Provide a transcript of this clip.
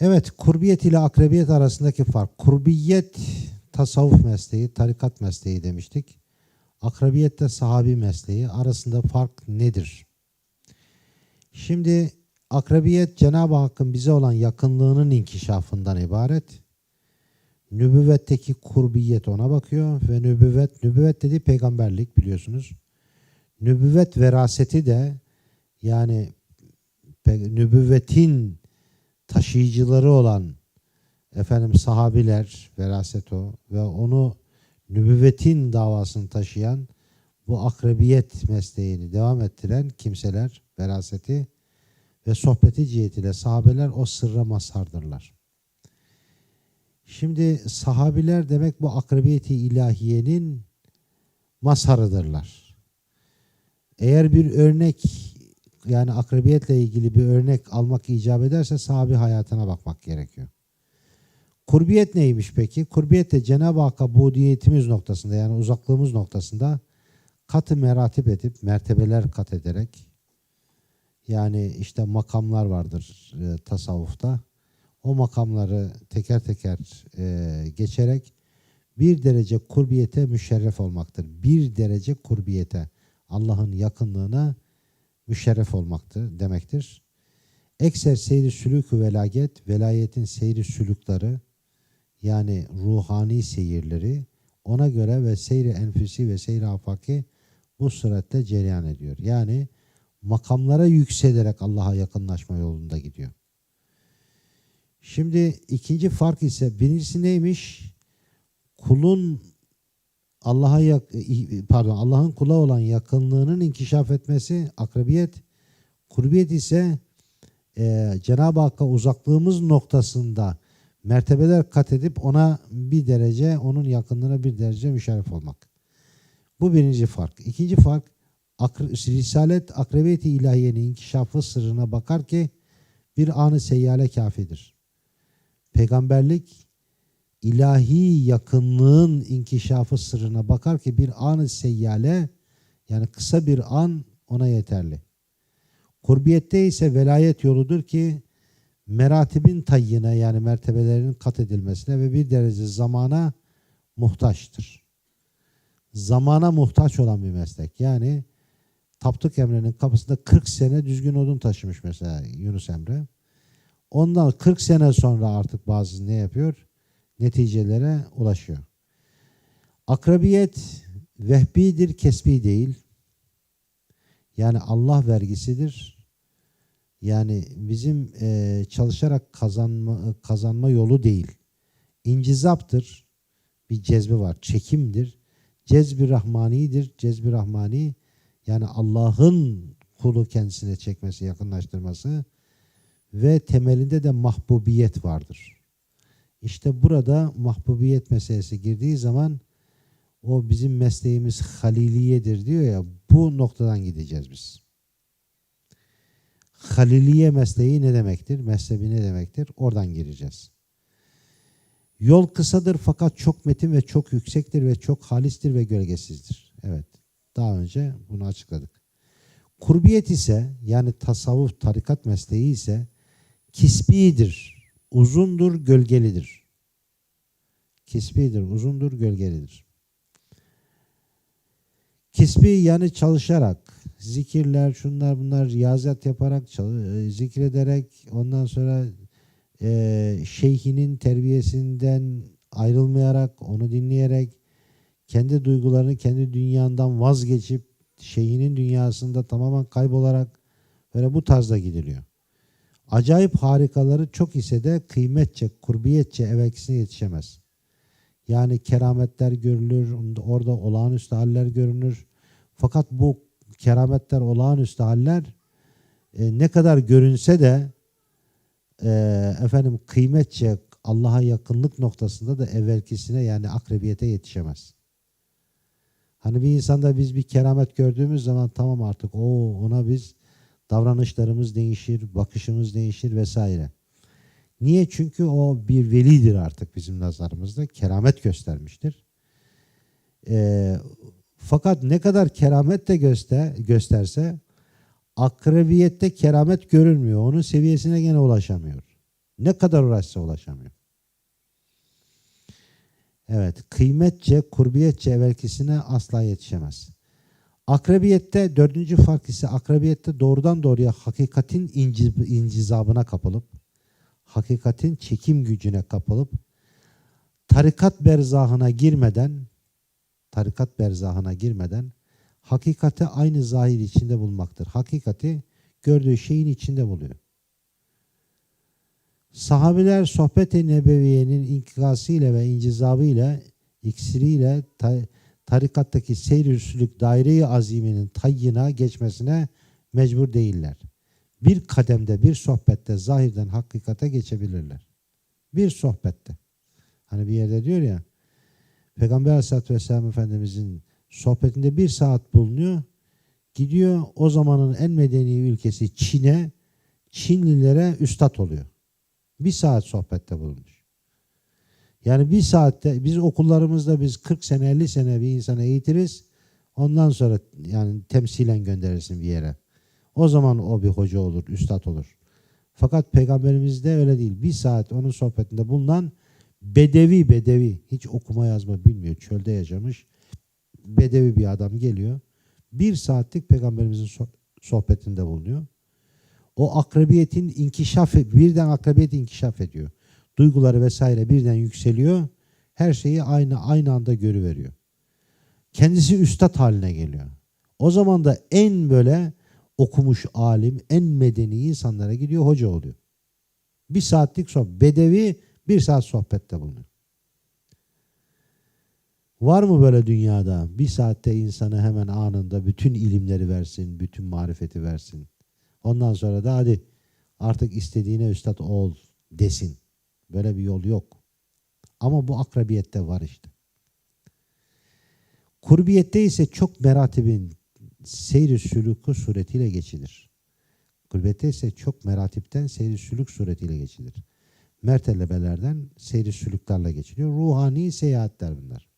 Evet, kurbiyet ile akrebiyet arasındaki fark. Kurbiyet tasavvuf mesleği, tarikat mesleği demiştik. Akrabiyet de sahabi mesleği. Arasında fark nedir? Şimdi akrabiyet Cenab-ı Hakk'ın bize olan yakınlığının inkişafından ibaret. Nübüvvetteki kurbiyet ona bakıyor ve nübüvvet, nübüvvet dediği peygamberlik biliyorsunuz. Nübüvvet veraseti de yani nübüvvetin taşıyıcıları olan efendim sahabiler veraset o ve onu nübüvvetin davasını taşıyan bu akrabiyet mesleğini devam ettiren kimseler veraseti ve sohbeti cihetiyle sahabeler o sırra mazhardırlar. Şimdi sahabiler demek bu akrabiyeti ilahiyenin mazharıdırlar. Eğer bir örnek yani akrabiyetle ilgili bir örnek almak icap ederse sahabi hayatına bakmak gerekiyor. Kurbiyet neymiş peki? Kurbiyet de Cenab-ı Hakk'a budiyetimiz noktasında yani uzaklığımız noktasında katı meratip edip mertebeler kat ederek yani işte makamlar vardır e, tasavvufta. O makamları teker teker e, geçerek bir derece kurbiyete müşerref olmaktır. Bir derece kurbiyete Allah'ın yakınlığına müşerref olmaktır demektir. Ekser seyri sülükü velaget, velayetin seyri sülükleri yani ruhani seyirleri ona göre ve seyri enfüsi ve seyri afaki bu surette cereyan ediyor. Yani makamlara yükselerek Allah'a yakınlaşma yolunda gidiyor. Şimdi ikinci fark ise birincisi neymiş? Kulun Allah'a yak- pardon Allah'ın kula olan yakınlığının inkişaf etmesi akrabiyet, kurbiyet ise e, Cenab-ı Hakk'a uzaklığımız noktasında mertebeler kat edip ona bir derece, onun yakınlığına bir derece müşerref olmak. Bu birinci fark. İkinci fark, akr- Risalet akrabiyeti ilahiyenin inkişafı sırrına bakar ki bir anı seyyale kafidir. Peygamberlik ilahi yakınlığın inkişafı sırrına bakar ki bir anı seyyale yani kısa bir an ona yeterli. Kurbiyette ise velayet yoludur ki meratibin tayyine yani mertebelerin kat edilmesine ve bir derece zamana muhtaçtır. Zamana muhtaç olan bir meslek. Yani Tapduk Emre'nin kapısında 40 sene düzgün odun taşımış mesela Yunus Emre. Ondan 40 sene sonra artık bazı ne yapıyor? Neticelere ulaşıyor. Akrabiyet vehbidir, kesbi değil. Yani Allah vergisidir. Yani bizim eee, çalışarak kazanma, kazanma yolu değil. İncizaptır. Bir cezbe var. Çekimdir. Cezbi Rahmani'dir. Cezbi Rahmani yani Allah'ın kulu kendisine çekmesi, yakınlaştırması ve temelinde de mahbubiyet vardır. İşte burada mahbubiyet meselesi girdiği zaman o bizim mesleğimiz haliliyedir diyor ya bu noktadan gideceğiz biz. Haliliye mesleği ne demektir? Mezhebi ne demektir? Oradan gireceğiz. Yol kısadır fakat çok metin ve çok yüksektir ve çok halistir ve gölgesizdir. Evet. Daha önce bunu açıkladık. Kurbiyet ise yani tasavvuf tarikat mesleği ise kisbidir, uzundur, gölgelidir. Kisbidir, uzundur, gölgelidir. Kisbi yani çalışarak, zikirler, şunlar bunlar, riyazat yaparak, e, zikrederek, ondan sonra e, şeyhinin terbiyesinden ayrılmayarak, onu dinleyerek, kendi duygularını, kendi dünyandan vazgeçip, şeyhinin dünyasında tamamen kaybolarak böyle bu tarzda gidiliyor. Acayip harikaları çok ise de kıymetçe, kurbiyetçe evvelkisine yetişemez. Yani kerametler görülür, orada olağanüstü haller görünür. Fakat bu kerametler, olağanüstü haller e, ne kadar görünse de e, efendim kıymetçe Allah'a yakınlık noktasında da evvelkisine yani akrebiyete yetişemez. Hani bir insanda biz bir keramet gördüğümüz zaman tamam artık o ona biz davranışlarımız değişir, bakışımız değişir vesaire. Niye? Çünkü o bir velidir artık bizim nazarımızda. Keramet göstermiştir. Ee, fakat ne kadar keramet de göster, gösterse akrebiyette keramet görünmüyor. Onun seviyesine gene ulaşamıyor. Ne kadar uğraşsa ulaşamıyor. Evet, kıymetçe, kurbiyetçe evvelkisine asla yetişemez. Akrebiyette dördüncü fark ise akrebiyette doğrudan doğruya hakikatin inci- incizabına kapılıp, hakikatin çekim gücüne kapılıp, tarikat berzahına girmeden, tarikat berzahına girmeden, hakikati aynı zahir içinde bulmaktır. Hakikati gördüğü şeyin içinde buluyor. Sahabiler sohbet-i nebeviyenin inkikasıyla ve incizabıyla, iksiriyle ta- tarikattaki seyr üsülük daire-i aziminin tayyına geçmesine mecbur değiller. Bir kademde, bir sohbette zahirden hakikate geçebilirler. Bir sohbette. Hani bir yerde diyor ya, Peygamber Aleyhisselatü Vesselam Efendimizin sohbetinde bir saat bulunuyor. Gidiyor o zamanın en medeni ülkesi Çin'e, Çinlilere üstad oluyor. Bir saat sohbette bulunmuş. Yani bir saatte biz okullarımızda biz 40 sene 50 sene bir insanı eğitiriz. Ondan sonra yani temsilen gönderirsin bir yere. O zaman o bir hoca olur, üstad olur. Fakat peygamberimizde öyle değil. Bir saat onun sohbetinde bulunan bedevi bedevi hiç okuma yazma bilmiyor. Çölde yaşamış bedevi bir adam geliyor. Bir saatlik peygamberimizin so- sohbetinde bulunuyor. O akrebiyetin inkişaf, birden akrebiyet inkişaf ediyor. Duyguları vesaire birden yükseliyor. Her şeyi aynı aynı anda görüveriyor. Kendisi üstad haline geliyor. O zaman da en böyle okumuş alim, en medeni insanlara gidiyor, hoca oluyor. Bir saatlik sohbet. Bedevi bir saat sohbette bulunuyor. Var mı böyle dünyada bir saatte insana hemen anında bütün ilimleri versin, bütün marifeti versin. Ondan sonra da hadi artık istediğine üstad ol desin. Böyle bir yol yok. Ama bu akrabiyette var işte. Kurbiyette ise çok meratibin seyri sülükü suretiyle geçilir. Kurbiyette ise çok meratipten seyri sülük suretiyle geçilir. Mertelebelerden seyri sülüklerle geçiliyor. Ruhani seyahatler bunlar.